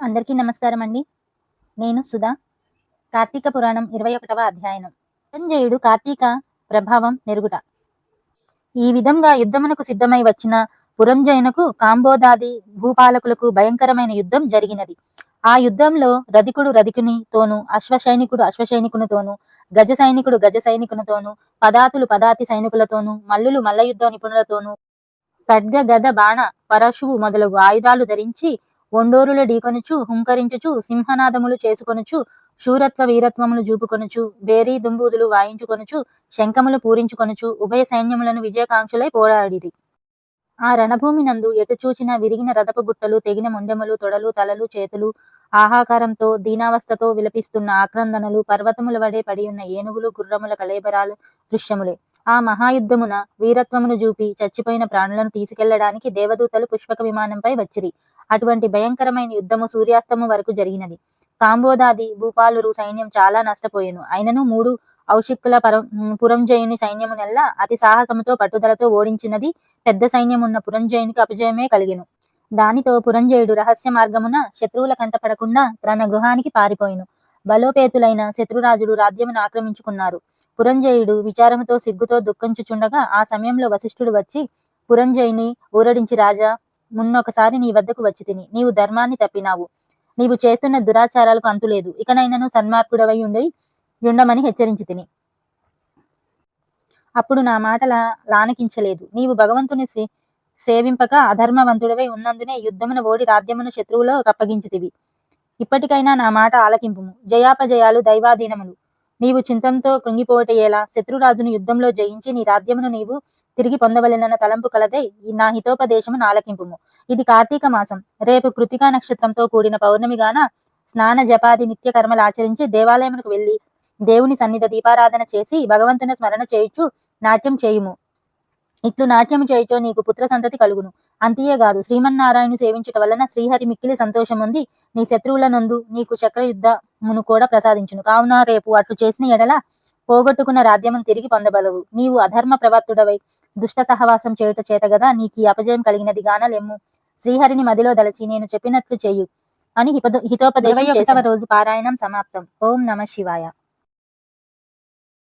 అందరికీ నమస్కారం అండి. నేను సుధా. కార్తీక పురాణం ఇరవై ఒకటవ అధ్యాయనం. సంజయుడు కార్తీక ప్రభావం నెరుగుట. ఈ విధంగా యుద్ధమునకు సిద్ధమై వచ్చిన పురంజయునకు కాంబోదాది భూపాలకులకు భయంకరమైన యుద్ధం జరిగినది. ఆ యుద్ధంలో రధికుడు రధికుని తోను అశ్వసైనికుడు అశ్వసైనికునితోను గజ సైనికుడు గజ సైనికునితోను పదాతులు పదాతి సైనికులతోనూ మల్లులు మల్ల యుద్ధ నిపుణులతోను ఖడ్గ గద బాణ పరశువు మొదలగు ఆయుధాలు ధరించి ఒండోరుల ఢీకొనుచు హుంకరించుచు సింహనాదములు చేసుకొనుచు శూరత్వ వీరత్వములు చూపుకొనుచు బేరీ దుంబూదులు వాయించుకొనుచు శంఖములు పూరించుకొనుచు ఉభయ సైన్యములను విజయకాంక్షలై పోరాడిరి. ఆ రణభూమి నందు ఎటు చూచిన విరిగిన రథపు గుట్టలు తెగిన ముండెములు తొడలు తలలు చేతులు ఆహాకారంతో దీనావస్థతో విలపిస్తున్న ఆక్రందనలు పర్వతముల వడే పడి ఉన్న ఏనుగులు గుర్రముల కలేబరాలు దృశ్యములే. ఆ మహాయుద్ధమున వీరత్వమును చూపి చచ్చిపోయిన ప్రాణులను తీసుకెళ్ళడానికి దేవదూతలు పుష్పక విమానంపై వచ్చిరి. అటువంటి భయంకరమైన యుద్ధము సూర్యాస్తము వరకు జరిగినది. కాంబోదాది భూపాలురు సైన్యం చాలా నష్టపోయాను. అయినను మూడు ఔషిక్కుల పరం పురంజయుని సైన్యమునెల్లా అతి సాహసముతో పట్టుదలతో ఓడించినది పెద్ద సైన్యమున్న పురంజయునికి అపజయమే కలిగెను. దానితో పురంజయుడు రహస్య మార్గమున శత్రువుల కంటపడకుండా తన గృహానికి పారిపోయిను. బలోపేతులైన శత్రురాజుడు రాజ్యమును ఆక్రమించుకున్నారు. పురంజయుడు విచారముతో సిగ్గుతో దుఃఖించుచుండగా ఆ సమయంలో వశిష్ఠుడు వచ్చి పురంజయుని ఊరడించి రాజా మున్నొకసారి నీ వద్దకు వచ్చి తిని. నీవు ధర్మాన్ని తప్పినావు. నీవు చేస్తున్న దురాచారాలకు అంతులేదు ఇకనైనను సన్మార్గుడవై ఉండి ఉండమని హెచ్చరించి తిని. అప్పుడు నా మాటల లానకించలేదు. నీవు భగవంతుని సేవింపక అధర్మవంతుడవై ఉన్నందునే యుద్ధమును ఓడి రాజ్యమును శత్రువులో అప్పగించితివి ఇప్పటికైనా నా మాట ఆలకింపుము. జయాపజయాలు దైవాధీనములు. నీవు చింతంతో కృంగిపోవటయేలా? శత్రురాజును యుద్ధంలో జయించి నీ రాజ్యమును నీవు తిరిగి పొందవలెనన్న తలంపు కలదే నా హితోపదేశము నాలకింపుము. ఇది కార్తీక మాసం. రేపు కృతికా నక్షత్రంతో కూడిన పౌర్ణమిగాన స్నాన జపాది నిత్య కర్మలు ఆచరించి దేవాలయమునకు వెళ్ళి దేవుని సన్నిధ దీపారాధన చేసి భగవంతుని స్మరణ చేయుచు నాట్యం చేయుము. ఇట్లు నాట్యం చేయుచో నీకు పుత్ర సంతతి కలుగును. అంతేగాదు శ్రీమన్నారాయణు సేవించుట వలన శ్రీహరి మిక్కిలి సంతోషం ఉంది నీ శత్రువుల నందు నీకు చక్ర యుద్ధమును కూడా ప్రసాదించును. కావున రేపు అట్లు చేసిన ఎడల పోగొట్టుకున్న రాజ్యమును తిరిగి పొందబలవు. నీవు అధర్మ ప్రవర్తుడవై దుష్ట సహవాసం చేయుట చేత గదా నీకు ఈ అపజయం కలిగినది. గానలెమ్ము శ్రీహరిని మదిలో దలచి నేను చెప్పినట్లు చేయు అని హితోపదేశం రోజు పారాయణం సమాప్తం. ఓం నమ శివాయ.